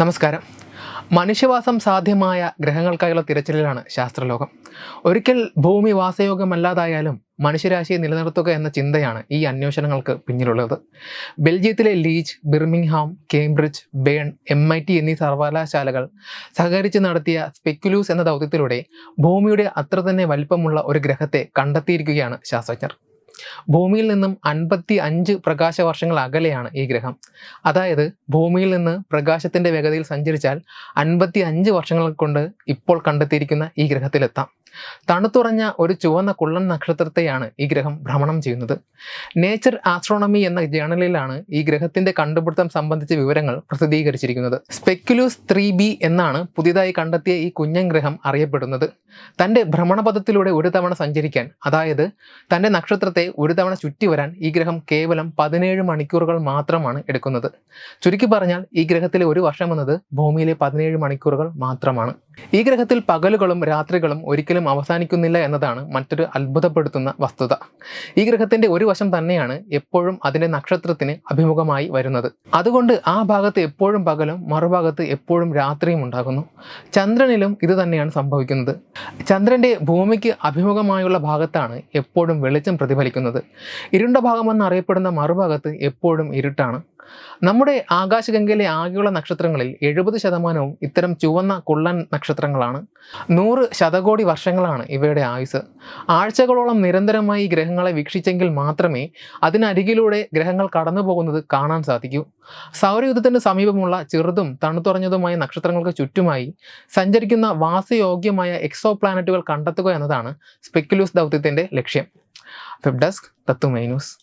നമസ്കാരം. മനുഷ്യവാസം സാധ്യമായ ഗ്രഹങ്ങൾക്കായുള്ള തിരച്ചിലിലാണ് ശാസ്ത്രലോകം. ഒരിക്കൽ ഭൂമി വാസയോഗമല്ലാതായാലും മനുഷ്യരാശിയെ നിലനിർത്തുക എന്ന ചിന്തയാണ് ഈ അന്വേഷണങ്ങൾക്ക് പിന്നിലുള്ളത്. ബെൽജിയത്തിലെ Liège Birmingham Cambridge Bern M I T എന്നീ സർവകലാശാലകൾ സഹകരിച്ച് നടത്തിയ സ്പെക്യുലൂസ് എന്ന ദൗത്യത്തിലൂടെ ഭൂമിയുടെ അത്ര തന്നെ വലിപ്പമുള്ള ഒരു ഗ്രഹത്തെ കണ്ടെത്തിയിരിക്കുകയാണ് ശാസ്ത്രജ്ഞർ. ഭൂമിയിൽ നിന്നും അൻപത്തി അഞ്ച് പ്രകാശ വർഷങ്ങൾ അകലെയാണ് ഈ ഗ്രഹം. അതായത് ഭൂമിയിൽ നിന്ന് പ്രകാശത്തിന്റെ വേഗതയിൽ സഞ്ചരിച്ചാൽ അൻപത്തി അഞ്ച് വർഷങ്ങൾ കൊണ്ട് ഇപ്പോൾ കണ്ടെത്തിയിരിക്കുന്ന ഈ ഗ്രഹത്തിലെത്താം. തണുത്തുറഞ്ഞ ഒരു ചുവന്ന കുള്ളൻ നക്ഷത്രത്തെയാണ് ഈ ഗ്രഹം ഭ്രമണം ചെയ്യുന്നത്. നേച്ചർ ആസ്ട്രോണമി എന്ന ജേണലിലാണ് ഈ ഗ്രഹത്തിന്റെ കണ്ടുപിടുത്തം സംബന്ധിച്ച വിവരങ്ങൾ പ്രസിദ്ധീകരിച്ചിരിക്കുന്നത്. സ്പെക്യുലൂസ് ത്രീ ബി എന്നാണ് പുതിയതായി കണ്ടെത്തിയ ഈ കുഞ്ഞൻ ഗ്രഹം അറിയപ്പെടുന്നത്. തന്റെ ഭ്രമണപഥത്തിലൂടെ ഒരു തവണ സഞ്ചരിക്കാൻ അതായത് തന്റെ നക്ഷത്രത്തെ ഒരു തവണ ചുറ്റി വരാൻ ഈ ഗ്രഹം കേവലം പതിനേഴ് മണിക്കൂറുകൾ മാത്രമാണ് എടുക്കുന്നത്. ചുരുക്കി പറഞ്ഞാൽ ഈ ഗ്രഹത്തിലെ ഒരു വർഷം എന്നത് ഭൂമിയിലെ പതിനേഴ് മണിക്കൂറുകൾ മാത്രമാണ്. ഈ ഗ്രഹത്തിൽ പകലുകളും രാത്രികളും ഒരിക്കലും അവസാനിക്കുന്നില്ല എന്നതാണ് മറ്റൊരു അത്ഭുതപ്പെടുത്തുന്ന വസ്തുത. ഈ ഗ്രഹത്തിന്റെ ഒരു വശം തന്നെയാണ് എപ്പോഴും അതിന്റെ നക്ഷത്രത്തിന് അഭിമുഖമായി വരുന്നത്. അതുകൊണ്ട് ആ ഭാഗത്ത് എപ്പോഴും പകലും മറുഭാഗത്ത് എപ്പോഴും രാത്രിയും ഉണ്ടാകുന്നു. ചന്ദ്രനിലും ഇത് തന്നെയാണ് സംഭവിക്കുന്നത്. ചന്ദ്രന്റെ ഭൂമിക്ക് അഭിമുഖമായുള്ള ഭാഗത്താണ് എപ്പോഴും വെളിച്ചം പ്രതിഫലിക്കുന്നത്. ഇരുണ്ട ഭാഗമെന്ന് അറിയപ്പെടുന്ന മറുഭാഗത്ത് എപ്പോഴും ഇരുട്ടാണ്. നമ്മുടെ ആകാശഗംഗയിലെ ആകെയുള്ള നക്ഷത്രങ്ങളിൽ എഴുപത് ശതമാനവും ഇത്തരം ചുവന്ന കുള്ളൻ നക്ഷത്രങ്ങളാണ്. നൂറ് ശതകോടി വർഷങ്ങളാണ് ഇവയുടെ ആയുസ് ആഴ്ചകളോളം നിരന്തരമായി ഗ്രഹങ്ങളെ വീക്ഷിച്ചെങ്കിൽ മാത്രമേ അതിനരികിലൂടെ ഗ്രഹങ്ങൾ കടന്നു പോകുന്നത് കാണാൻ സാധിക്കൂ. സൗരയുദ്ധത്തിന് സമീപമുള്ള ചെറുതും തണുത്തുറഞ്ഞതുമായ നക്ഷത്രങ്ങൾക്ക് ചുറ്റുമായി സഞ്ചരിക്കുന്ന വാസയോഗ്യമായ എക്സോ പ്ലാനറ്റുകൾ കണ്ടെത്തുക എന്നതാണ് സ്പെക്കുലൂസ് ദൗത്യത്തിന്റെ ലക്ഷ്യം. ഫെബ് ഡെസ്ക് ന്യൂസ്.